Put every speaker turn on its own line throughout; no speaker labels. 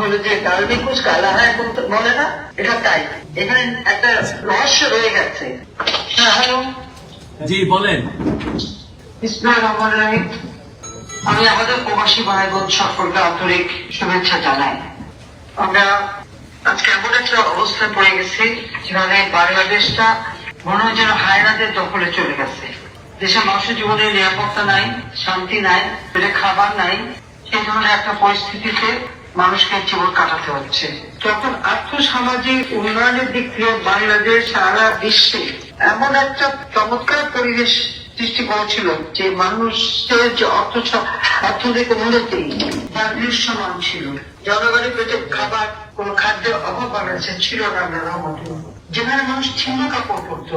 হলো যে ডালমি কুচ কালা হয় বলে না? এটা তাই। এখানে একটা রহস্য রয়ে গেছে। হ্যাঁ হ্যালো।
জি বলেন।
আমি আমাদের প্রবাসী ভাই বোন সকলকে আন্তরিক শুভেচ্ছা জানাই। আমরা আজকে এমন একটা অবস্থায় পড়ে গেছি যেখানে বাংলাদেশটা মনে হয় যেন হায়নাদের দখলে চলে গেছে। দেশের মানুষের জীবনে নিরাপত্তা নাই শান্তি নাই খাবার নাই। সেই ধরনের একটা পরিস্থিতিতে মানুষকে জীবন কাটাতে হচ্ছে। যখন আর্থসামাজিক উন্নয়নের দিক থেকে বাংলাদেশ সারা বিশ্বে এমন একটা চমৎকার পরিবেশ সৃষ্টি করেছিল যে মানুষের যে অর্থ অর্থনৈতিক উন্নতি তার দৃশ্যমান ছিল। জনগণের পেটে খাবার, কোন খাদ্যের অভাব বাংলাদেশে ছিল না রহমতে। যেখানে মানুষ ছিন্ন কাপড় পরতো,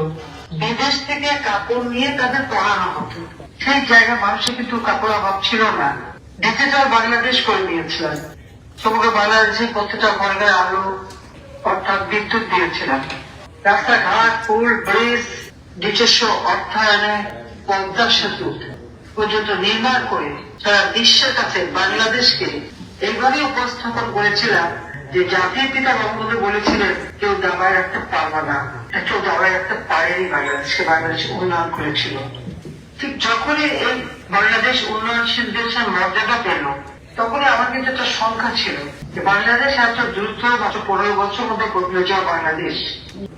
বিদেশ থেকে কাপড় নিয়ে তাদের পড়ানো হতো। সেই জায়গায় মানুষের কিন্তু কাপড় অভাব ছিল না। ডিজিটাল বাংলাদেশ করে দিয়েছিলেন সমগ্র বাংলাদেশের প্রত্যেকটা ঘরে আলো, অর্থাৎ বিদ্যুৎ দিয়েছিলেন রাস্তাঘাট, পুল, ব্রিজ, নিজস্ব অর্থায়নে পদ্মা সেতু পর্যন্ত নির্মাণ করে সারা বিশ্বের কাছে বাংলাদেশকে এইভাবে উপস্থাপন করেছিলাম যে জাতির পিতা বঙ্গবন্ধু বলেছিলেন, কেউ দাবায় রাখতে পারবে না, কেউ দাবায় রাখতে পারেনি বাংলাদেশকে বাংলাদেশ উন্নয়ন করেছিল। ঠিক যখনই এই বাংলাদেশ উন্নয়নশীল দেশের মর্যাদা পেল তখনই আমার কিন্তু একটা সংখ্যা ছিল যে বাংলাদেশ এত দ্রুত মাত্র পনেরো বছর মধ্যে যাওয়া বাংলাদেশ।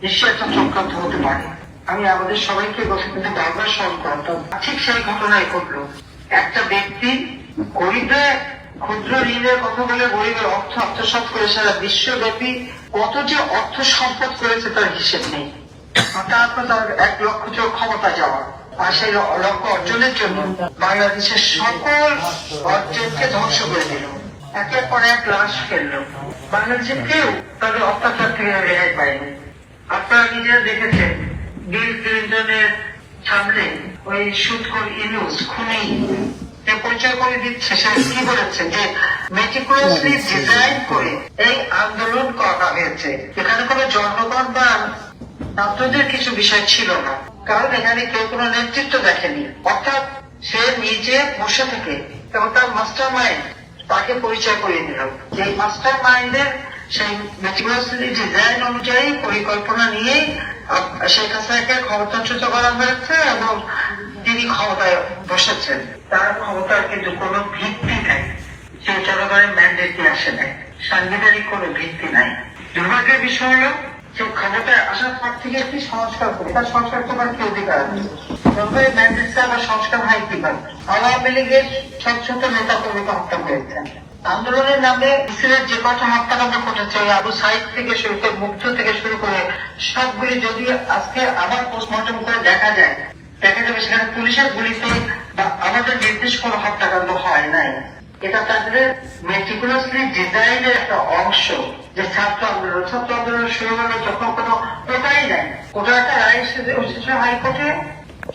নিশ্চয় একটা চক্রান্ত হতে পারে। আমি আমাদের সবাইকে কথা কিন্তু বারবার করতাম ঠিক সেই ঘটনাই ঘটলো। একটা ব্যক্তি গরিবরা ক্ষুদ্র ঋণের কথা বলে গরিবের অর্থ আত্মসাৎ করে সারা বিশ্বব্যাপী কত যে অর্থ সম্পদ করেছে তার হিসেব নেই। তারপর তার এক লক্ষ ক্ষমতা যাওয়া। সেই লক্ষ্য অর্জনের জন্য বাংলাদেশের সকল অর্জনকে ধ্বংস করে দিল। একের পর এক লাশ ফেলল। বাংলাদেশের কেউ তাদের অত্যাচার থেকে রেহাই পায়নি। আপনারা নিজেরা দেখেছেন বিল ক্লিন্টনের সামনে ওই সুৎকর ইনুস খুনি পরিচয় করে দিচ্ছে সে কি বলেছে যে মেটিকুলাসলি ডিজাইন করে এই আন্দোলন করা হয়েছে। এখানে কোনো জনগণ বা ছাত্রদের কিছু বিষয় ছিল না। কারণ এখানে কেউ কোনো নেতৃত্ব দেখেনি। অর্থাৎ সে নিজে বসে থেকে এবং তার মাস্টার মাইন্ড তাকে পরিচয় করিয়ে দিল। যে মাস্টার মাইন্ডের সেই মেটিকুলাসলি ডিজাইন অনুযায়ী পরিকল্পনা নিয়ে শেখ হাসিনাকে ক্ষমতাচ্যুত করা হয়েছে এবং তিনি ক্ষমতায় বসেছেন। তার ক্ষমতার কিন্তু কোনো ভিত্তি নাই। সে জনগণের ম্যান্ডেট নিয়ে আসে নাই। সাংবিধানিক কোনো ভিত্তি নাই। দুর্ভাগ্যের বিষয় হলো আসার পর থেকে একটি সংস্কার করে। তার সংস্কার কি অধিকার আছে? আবার সংস্কার হয় কীভাবে? আওয়ামী লীগের ছোট ছোট নেতা কর্মীকে হত্যা আন্দোলনের নামে যে কটা হত্যাকাণ্ড ঘটেছে আবু সাইদ থেকে শুরু করে মুগ্ধ থেকে শুরু করে সবগুলি যদি আজকে আবার পোস্টমর্টম করে দেখা যায়, দেখা যাবে সেখানে পুলিশের গুলিতে বা আমাদের নির্দেশ কোনো হত্যাকাণ্ড হয় নাই। এটা তাদের মেটিকুলাসলি ডিজাইনের একটা অংশ যে ছাত্র আন্দোলন ছাত্র আন্দোলন শুরু হলো যখন কোনো কোটাই নাই, কোটা একটা রায় এসেছে এসেছে হাইকোর্টে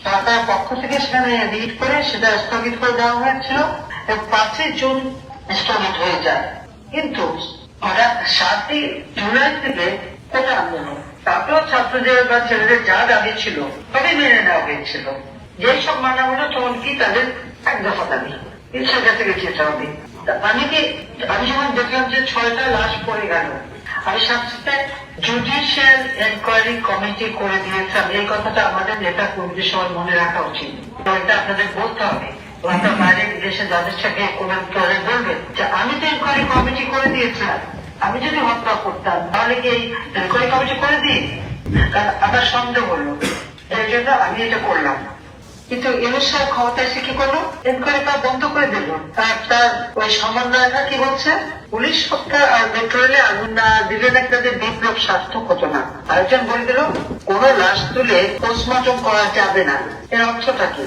সরকারের পক্ষ থেকে সেখানে রিট করে সেটা স্থগিত করে দেওয়া হয়েছিল পাঁচই জুন স্থগিত হয়ে যায়। কিন্তু হঠাৎ সাতই জুলাই থেকে কোটা আন্দোলন তারপর ছাত্রদের বা ছেলেদের যা দাবি ছিল, সবই মেনে নেওয়া হয়েছিল। যেসব মানা হলো তখন কি তাদের এক দফা দাবি। থেকে যেতে হবে। তা আমি কি? আমি যখন দেখলাম যে ছয়টা লাশ পড়ে গেল, আমি সাথে জুডিশিয়াল এনকোয়ারি কমিটি করে দিয়েছিলাম। এই কথাটা আমাদের নেতা কর্মীদের সবার মনে রাখা উচিত। এটা আপনাদের বলতে হবে। আপনার বাইরে দেশে যাদের সাথে কোনো করে বলবেন যে আমি তো এনকোয়ারি কমিটি করে দিয়েছিলাম। আমি যদি হত্যা করতাম, তাহলে কি এই এনকোয়ারি কমিটি করে দিই? কারণ আমার সন্দেহ হলো। এই জন্য আমি এটা করলাম কিন্তু সাহেব ক্ষমতা এসে কি করল? এনকোয়ারি তা বন্ধ করে দিল। তার তার ওই সমন্বয়টা কি হচ্ছে পুলিশ সপ্তাহ আর মেট্রো রেলে আগুন না দিলে নাকি তাদের বিপ্লব সার্থক হতো না। আরেকজন বলে দিল, কোন লাশ তুলে পোস্টমর্টম করা যাবে না। এর অর্থটা কি?